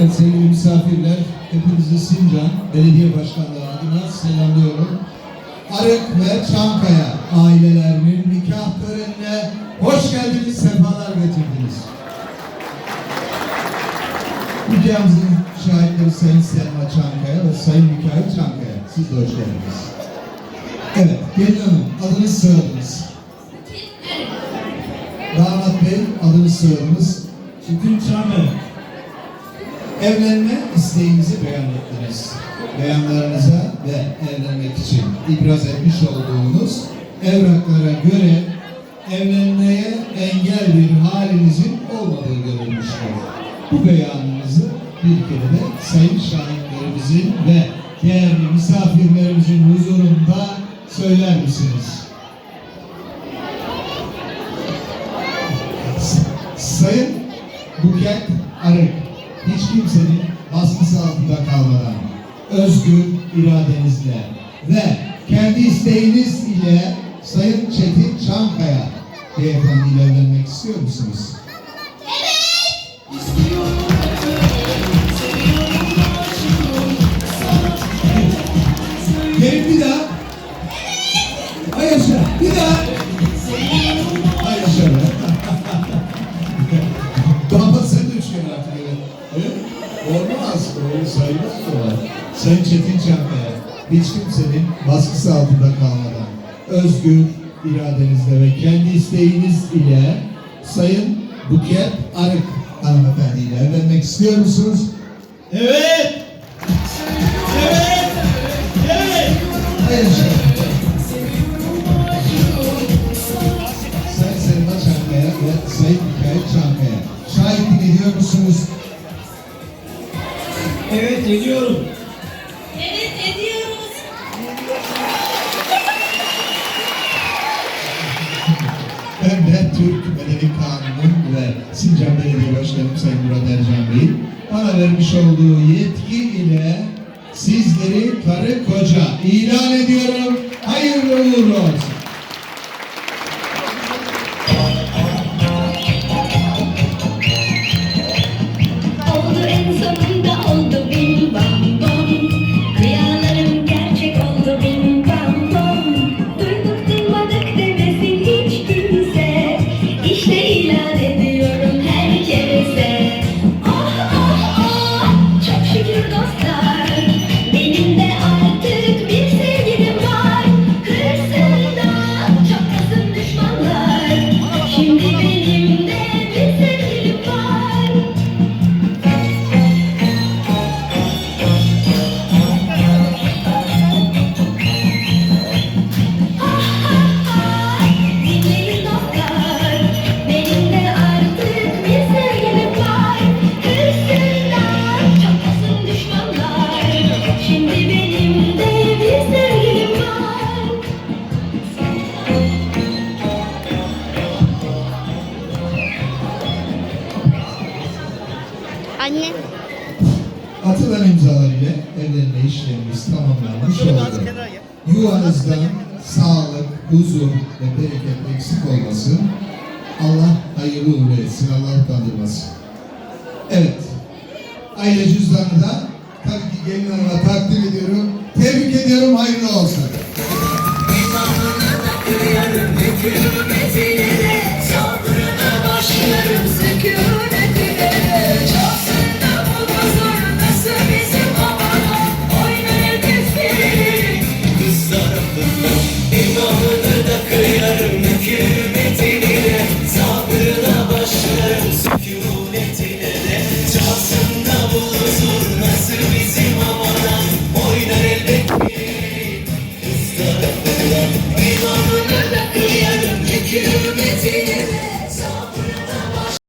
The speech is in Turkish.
Evet sevgili misafirler, hepinizi Sincan Belediye Başkanlığı adına selamlıyorum. Arık ve Çankaya ailelerinin nikah törenine hoş geldiniz, sefalar getirdiniz. Nikahımızın şahitleri Sayın Selma Çankaya ve Sayın Mikail Çankaya. Siz de hoş geldiniz. Evet, gelin hanım, adınız soyadınız. Damat Bey, adınız soyadınız. Çetin Çamer. Evlenme isteğinizi beyan ettiniz. Beyanlarınıza ve evlenmek için ibraz etmiş olduğunuz evraklara göre evlenmeye engel bir halinizin olmadığı görülmüştür. Bu beyanınızı bir kere de sayın şahitlerimizin ve değerli misafirlerimizin huzurunda söyler misiniz? Sayın Buket Arık, hiç kimsenin baskısı altında kalmadan, özgür iradenizle ve kendi isteğiniz ile Sayın Çetin Çankaya beyefendiyle evlenmek istiyor musunuz? Gelin bir daha. Ay yaşa, bir daha. Ay yaşa. Damat sen de üç kere artık evet. Olmaz. Öyle sayılmaz o. Sayın Çetin Çankaya, hiç kimsenin baskısı altında kalmadan, özgür iradenizle ve kendi isteğiniz ile Sayın Buket Arık hanımefendiyle evlenmek istiyor musunuz? Evet. Evet. Evet. Sayın Selma Çankaya ve Sayın Mikail Çankaya. Şahitlik ediyor musunuz? Ediyorum. Evet ediyoruz. Ben de Türk Medeni Kanunu ve Sincan Belediye Başkanım Sayın Murat Ercan Bey bana vermiş olduğu yetki ile sizleri karı koca Anne. Atılan imzalar ile evlenme işlemimiz tamamlanmış oldu. Yuvanızdan sağlık, huzur ve bereket eksik olmasın. Allah hayırlı uğurlu etsin, Allah utandırmasın. Evet, aile cüzdanı da tabii ki gelin hanıma takdim ediyorum. Tebrik ediyorum, hayırlı olsun.